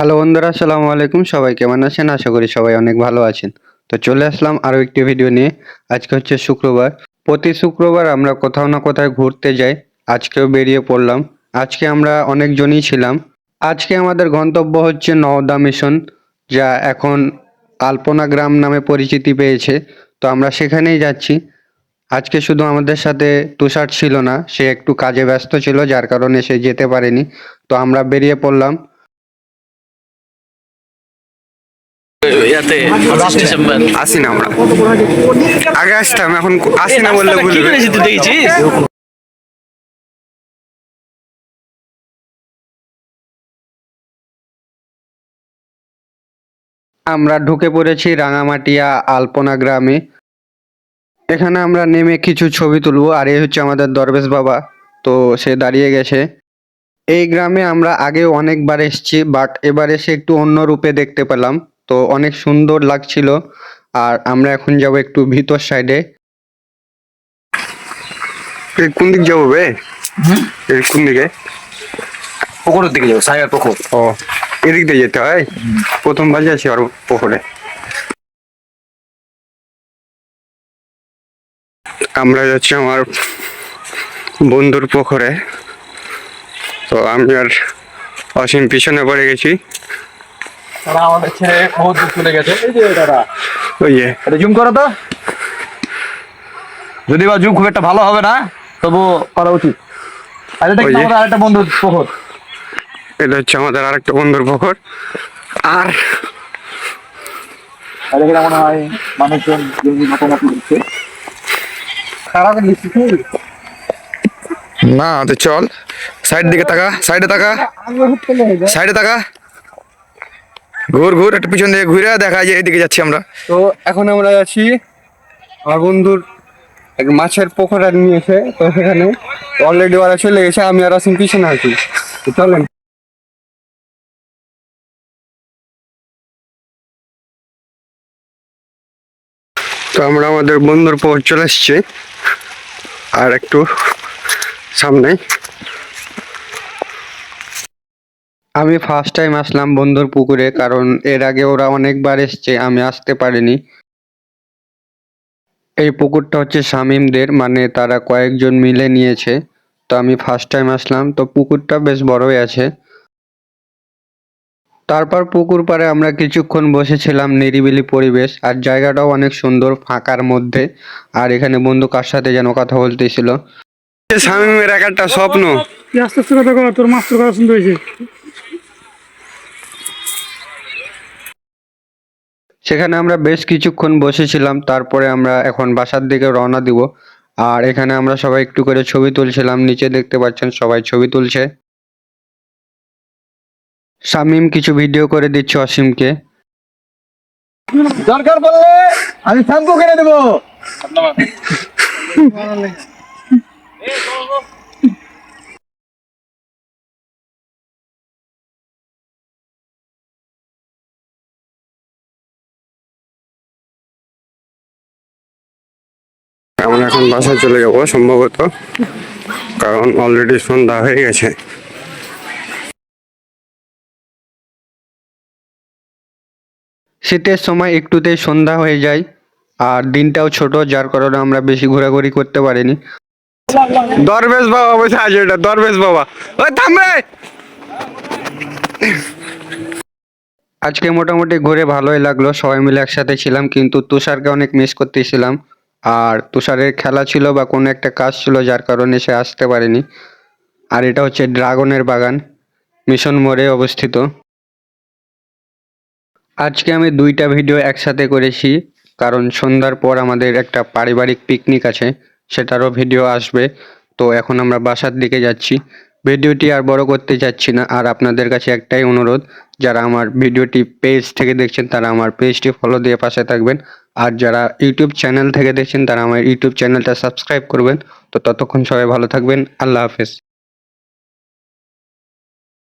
Hello বন্ধুরা, আসসালামু আলাইকুম। সবাই কেমন আছেন? আশা করি সবাই অনেক ভালো আছেন। তো চলে আসলাম আরও একটি ভিডিও নিয়ে। আজকে হচ্ছে শুক্রবার। প্রতি শুক্রবার আমরা কোথাও না কোথাও ঘুরতে যাই। আজকেও বেরিয়ে পড়লাম। আজকে আমরা অনেকজনই ছিলাম। আজকে আমাদের গন্তব্য হচ্ছে নওদা মিশন যা এখন আলপনা গ্রাম নামে পরিচিতি পেয়েছে। তো আমরা সেখানেই যাচ্ছি। আজকে শুধু আমাদের সাথে তুষার ছিল না, সে একটু কাজে ব্যস্ত ছিল, যার কারণে সে যেতে পারেনি। তো আমরা বেরিয়ে পড়লাম। ইয়াতে পঁচিশ ডিসেম্বর আসি না আমরা। আগে আসতাম এখন আসি না বললে রাস্তাটা ভুলবে তুই দেখেছিস? আমরা ঢুকে পড়েছি রাঙামাটিয়া আলপনা গ্রামে। এখানে আমরা নেমে কিছু ছবি তুলবো আর এই হচ্ছে আমাদের দরবেশ বাবা। তো সে দাঁড়িয়ে গেছে। এই গ্রামে আমরা আগেও অনেকবার এসেছি বাট এবার এসে একটু অন্য রূপে দেখতে পেলাম। তো অনেক সুন্দর লাগছিল। আর আমরা এখন যাব একটু ভিতর সাইডে কোন দিক যাব বে? কোন দিকে? পুকুরের দিকে যাব সাইবার পুকুর। ও এদিক দিয়ে যেতে হয়? প্রথমবার যাচ্ছি আর পুকুরে। আমরা যাচ্ছি আমার বন্ধুর পুকুরে। তো আমি আর অসীম পিছনে পড়ে গেছি। তারা আমাদের ছেড়ে বহুত দূর চলে গেছে। এই যে দাদা ওই যে। এটা জুম করো তো। যদি বা জুম খুব একটা ভালো হবে না তবু করা উচিত। আরে যে। আমাদের আরেকটা বন্ধু পুকুর এটা হচ্ছে আমাদের আরেকটা বন্ধুর পুকুর আর আর এখানে মনে হয় মানুষজন জমি মোটামুটি দিচ্ছে খারাপ না তো চল। সাইড দিকে তাকা সাইডে তাকা। সাইডে তাকা। ঘুর ঘুর একটু পিছন দিকে ঘুরে দেখা যায় এদিকে যাচ্ছি আমরা। তো এখন আমরা যাচ্ছি আমার বন্ধুর এক মাছের আর নিয়েছে তো সেখানে অলরেডি ওরা চলে গেছে আমি আর আসিম পিছনে আছি চলেন। তো আমরা আমাদের বন্ধুর পুকুর চলে এসছি আর একটু সামনে আমি ফার্স্ট টাইম আসলাম বন্ধুর পুকুরে কারণ এর আগে ওরা অনেকবার এসছে আমি আসতে পারিনি। এই পুকুরটা হচ্ছে শামিমদের মানে তারা কয়েকজন মিলে নিয়েছে। তো আমি ফার্স্ট টাইম আসলাম তো পুকুরটা বেশ বড়ই আছে। তারপর পুকুর পাড়ে আমরা কিছুক্ষণ বসেছিলাম নিরিবিলি পরিবেশ আর জায়গাটাও অনেক সুন্দর ফাঁকার মধ্যে। আর এখানে বন্ধু কার সাথে যেন কথা বলতেছিল? শামিমের এক একটা স্বপ্ন। আস্তে আস্তে কথা কর তোর মাস্টার কথা শুনতে হয়েছে। সেখানে আমরা বেশ কিছুক্ষণ বসেছিলাম তারপরে আমরা এখন বাসার দিকে রওনা দিব। আর এখানে আমরা সবাই একটু করে ছবি তুলছিলাম নিচে দেখতে পাচ্ছেন সবাই ছবি তুলছে। শামিম কিছু ভিডিও করে দিচ্ছে অসীমকে? দরকার পড়লে আমি শ্যাম্পু কিনে দেবো। আমরা এখন বাসায় চলে যাব সম্ভবত, কারণ অলরেডি সন্ধ্যা হয়ে গেছে। শীতের সময় একটুতেই সন্ধ্যা হয়ে যায়, আর দিনটাও ছোট, যার কারণে আমরা বেশি ঘোরাঘুরি করতে পারিনি। দরবেশ বাবা বসে আছে এটা, দরবেশ বাবা। ওই থামবে আজকে মোটামুটি ঘুরে ভালোই লাগল, সবাই মিলে একসাথে ছিলাম, কিন্তু তুষারকে অনেক মিস করতেছিলাম। আর তুষারের খেলা ছিল বা কোনো একটা কাজ ছিল যার কারণে সে আসতে পারেনি। আর এটা হচ্ছে ড্রাগনের বাগান, মিশন মোড়ে অবস্থিত। আজকে আমি দুইটা ভিডিও একসাথে করেছি, কারণ সন্ধ্যার পর আমাদের একটা পারিবারিক পিকনিক আছে, সেটারও ভিডিও আসবে। তো এখন আমরা বাসার দিকে যাচ্ছি। ভিডিওটি আর বড় করতে চাচ্ছি না, আর আপনাদের কাছে একটাই অনুরোধ, যারা আমার ভিডিওটি পেজ থেকে দেখছেন, তারা আমার পেজটি ফলো দিয়ে পাশে থাকবেন। আর যারা ইউটিউব চ্যানেল থেকে দেখছেন, তারা আমার ইউটিউব চ্যানেলটা সাবস্ক্রাইব করবেন। তো ততক্ষণ সবাই ভালো থাকবেন। আল্লাহ হাফেজ।